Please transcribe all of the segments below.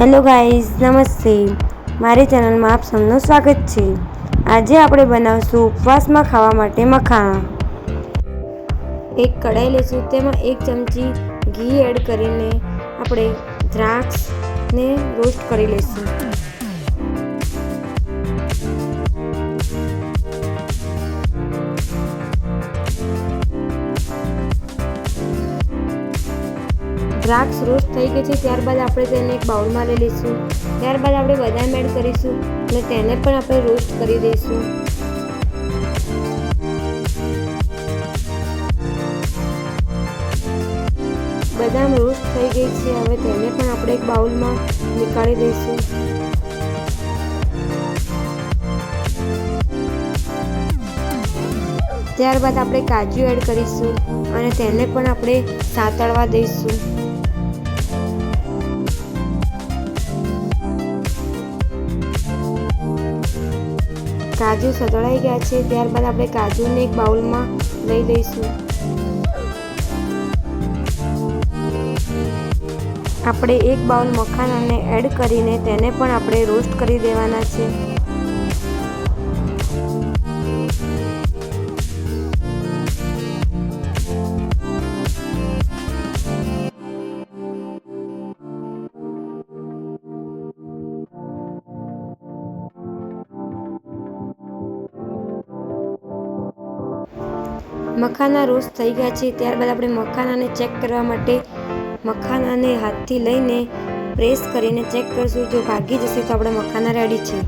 Hello guys, નમસ્તે. મારી ચેનલમાં આપ સૌનું સ્વાગત છે. આજે આપણે બનાવશું ઉપવાસમાં ખાવા માટે મખાણા. એક કઢાઈ લઈશું, તેમાં એક ચમચી ઘી એડ કરીને આપણે દ્રાક્ષને રોસ્ટ કરી લઈશું. દ્રાક્ષ રોસ્ટ થઈ ગઈ છે, ત્યારબાદ આપણે તેને એક બાઉલમાં લઈ લઈશું. ત્યારબાદ આપણે બદામ એડ કરીશું અને તેને પણ આપણે રોસ્ટ કરી દઈશું. બદામ રોસ્ટ થઈ ગઈ છે, હવે તેને પણ આપણે એક બાઉલમાં નીકાળી દઈશું. ત્યારબાદ આપણે કાજુ એડ કરીશું અને તેને પણ આપણે સાતળવા દઈશું. કાજુ સતળાઈ ગયા છે. ત્યારબાદ આપણે કાજુને એક બાઉલમાં લઈ લઈશું. આપણે એક બાઉલ મખાનાને એડ કરીને તેને પણ આપણે રોસ્ટ કરી દેવાના છે. મખાના રોસ્ટ થઈ ગયા છે. ત્યારબાદ આપણે મખાનાને ચેક કરવા માટે મખાનાને હાથથી લઈને પ્રેસ કરીને ચેક કરીશું. જો ભાગી જશે તો આપણે મખાના રેડી છે.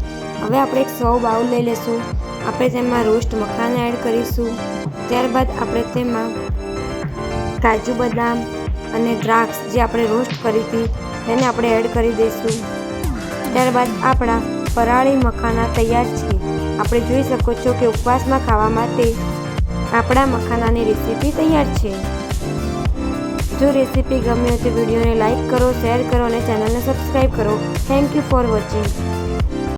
હવે આપણે એક સૌ બાઉલ લઈ લઈશું આપણે તેમાં રોસ્ટ મખાના એડ કરીશું. ત્યારબાદ આપણે તેમાં કાજુ બદામ અને દ્રાક્ષ જે આપણે રોસ્ટ કરી હતી, તેને આપણે એડ કરી દઈશું. ત્યારબાદ આપણા ફરાળી મખાના તૈયાર છે. આપણે જોઈ શકો છો કે ઉપવાસમાં ખાવા માટે આપણા મખાનાની રેસીપી તૈયાર છે. જો રેસીપી ગમી તો વિડીયોને લાઇક કરો શેર કરો અને ચેનલને સબસ્ક્રાઈબ કરો. Thank you for watching